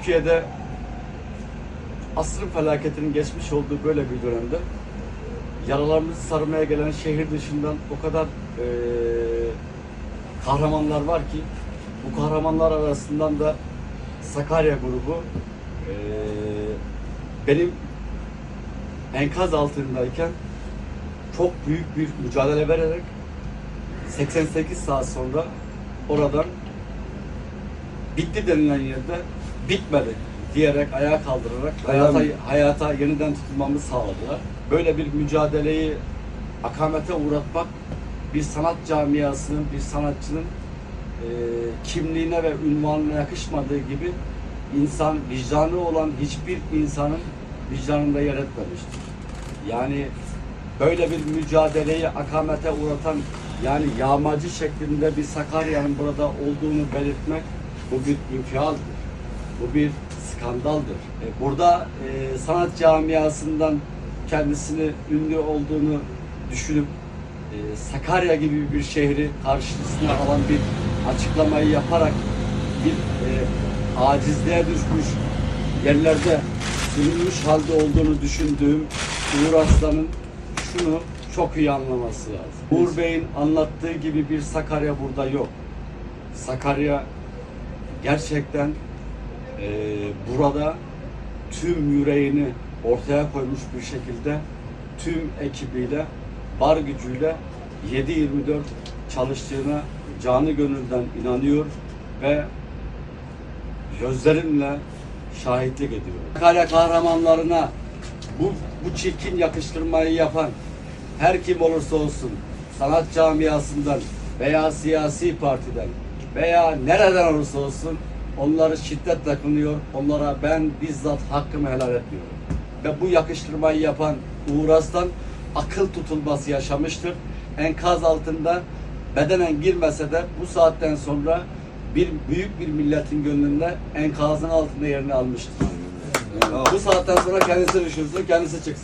Türkiye'de asrın felaketinin geçmiş olduğu böyle bir dönemde yaralarımızı sarmaya gelen şehir dışından o kadar eee, kahramanlar var ki bu kahramanlar arasından da Sakarya grubu eee, benim enkaz altındayken çok büyük bir mücadele vererek 88 saat sonra oradan bitti denilen yerde bitmedi diyerek ayağa kaldırarak hayata, hayata yeniden tutulmamı sağladılar. Böyle bir mücadeleyi akamete uğratmak bir sanat camiasının, bir sanatçının e, kimliğine ve ünvanına yakışmadığı gibi insan vicdanı olan hiçbir insanın vicdanında yer etmemiştir. Yani böyle bir mücadeleyi akamete uğratan yani yağmacı şeklinde bir Sakarya'nın burada olduğunu belirtmek bu bir infialdir. Bu bir skandaldır. E, burada e, sanat camiasından kendisini ünlü olduğunu düşünüp e, Sakarya gibi bir şehri karşısına alan bir açıklamayı yaparak bir e, acizliğe düşmüş yerlerde sürülmüş halde olduğunu düşündüğüm Uğur Aslan'ın şunu çok iyi anlaması lazım. Uğur Bey'in anlattığı gibi bir Sakarya burada yok. Sakarya gerçekten e, burada tüm yüreğini ortaya koymuş bir şekilde tüm ekibiyle, var gücüyle 7-24 çalıştığına canı gönülden inanıyor ve gözlerimle şahitlik ediyorum. Sakarya kahramanlarına bu, bu çirkin yakıştırmayı yapan her kim olursa olsun sanat camiasından veya siyasi partiden veya nereden olursa olsun onları şiddetle kınıyor. Onlara ben bizzat hakkımı helal etmiyorum. Ve bu yakıştırmayı yapan Uğur Aslan akıl tutulması yaşamıştır. Enkaz altında bedenen girmese de bu saatten sonra bir büyük bir milletin gönlünde enkazın altında yerini almıştır. Bu saatten sonra kendisi düşünsün, kendisi çıksın.